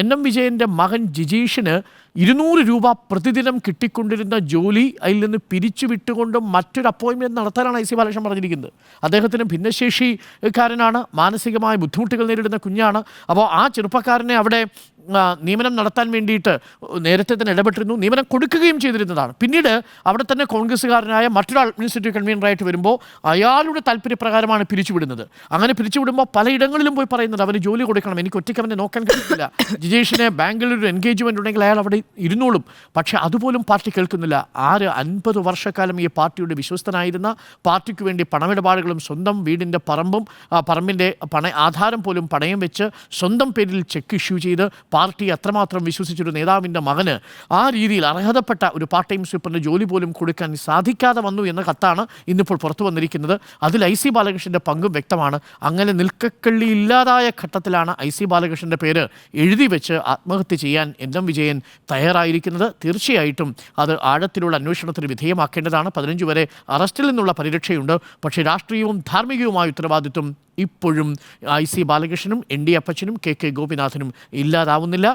N M വിജയന്റെ മകൻ ജിജീഷിന് ഇരുന്നൂറ് രൂപ പ്രതിദിനം കിട്ടിക്കൊണ്ടിരുന്ന ജോലി അതിൽ നിന്ന് പിരിച്ചു വിട്ടുകൊണ്ട് മറ്റൊരു അപ്പോയിൻമെന്റ് നടത്താനാണ് ഐ സി ബാലകൃഷ്ണൻ പറഞ്ഞിരിക്കുന്നത്. അദ്ദേഹത്തിന് ഭിന്നശേഷിക്കാരനാണ് മാനസികമായ ബുദ്ധിമുട്ടുകൾ നേരിടുന്ന കുഞ്ഞാണ്. അപ്പോൾ ആ ചെറുപ്പക്കാരനെ അവിടെ നിയമനം നടത്താൻ വേണ്ടിയിട്ട് നേരത്തെ തന്നെ ഇടപെട്ടിരുന്നു. നിയമനം കൊടുക്കുകയും ചെയ്തിരുന്നതാണ്. പിന്നീട് അവിടെ തന്നെ കോൺഗ്രസ്സുകാരനായ മറ്റൊരു അഡ്മിനിസ്ട്രേറ്റീവ് കൺവീനറായിട്ട് വരുമ്പോൾ അയാളുടെ താല്പര്യപ്രകാരമാണ് പിരിച്ചുവിടുന്നത്. അങ്ങനെ പിരിച്ചുവിടുമ്പോൾ പലയിടങ്ങളിലും പോയി പറയുന്നത് അവന് ജോലി കൊടുക്കണം എനിക്ക് ഒറ്റയ്ക്ക് അവനെ നോക്കാൻ കഴിയില്ല. ജിജേഷിനെ ബാങ്കിൽ ഒരു എൻഗേജ്മെന്റ് ഉണ്ടെങ്കിൽ അയാൾ അവിടെ ഇരുന്നോളും. പക്ഷേ അതുപോലും പാർട്ടി കേൾക്കുന്നില്ല. ആര് അൻപത് വർഷക്കാലം ഈ പാർട്ടിയുടെ വിശ്വസ്തനായിരുന്ന പാർട്ടിക്ക് വേണ്ടി പണമിടപാടുകളും സ്വന്തം വീടിന്റെ പറമ്പും പറമ്പിന്റെ പണ ആധാരം പോലും പണയം വെച്ച് സ്വന്തം പേരിൽ ചെക്ക് ഇഷ്യൂ ചെയ്ത് പാർട്ടി അത്രമാത്രം വിശ്വസിച്ചൊരു നേതാവിന്റെ മകന് ആ രീതിയിൽ അർഹതപ്പെട്ട ഒരു പാർട്ട് ടൈം സ്വീപ്പറിന്റെ ജോലി പോലും കൊടുക്കാൻ സാധിക്കാതെ വന്നു എന്ന കത്താണ് ഇന്നിപ്പോൾ പുറത്തു വന്നിരിക്കുന്നത്. അതിൽ ഐ സി ബാലകൃഷ്ണന്റെ പങ്കും വ്യക്തമാണ്. അങ്ങനെ നിൽക്കക്കള്ളി ഇല്ലാതായ ഘട്ടത്തിലാണ് ഐ സി ബാലകൃഷ്ണന്റെ പേര് എഴുതി വെച്ച് ആത്മഹത്യ ചെയ്യാൻ എൻ എം വിജയൻ തയ്യാറായിരിക്കുന്നത്. തീർച്ചയായിട്ടും അത് ആഴത്തിലുള്ള അന്വേഷണത്തിന് വിധേയമാക്കേണ്ടതാണ്. പതിനഞ്ച് വരെ അറസ്റ്റിൽ നിന്നുള്ള പരിരക്ഷയുണ്ട്. പക്ഷേ രാഷ്ട്രീയവും ധാർമ്മികവുമായ ഉത്തരവാദിത്വം ഇപ്പോഴും ഐ സി ബാലകൃഷ്ണനും എൻ ഡി അപ്പച്ചനും കെ കെ ഗോപിനാഥനും ഇല്ലാതാവുന്നില്ല.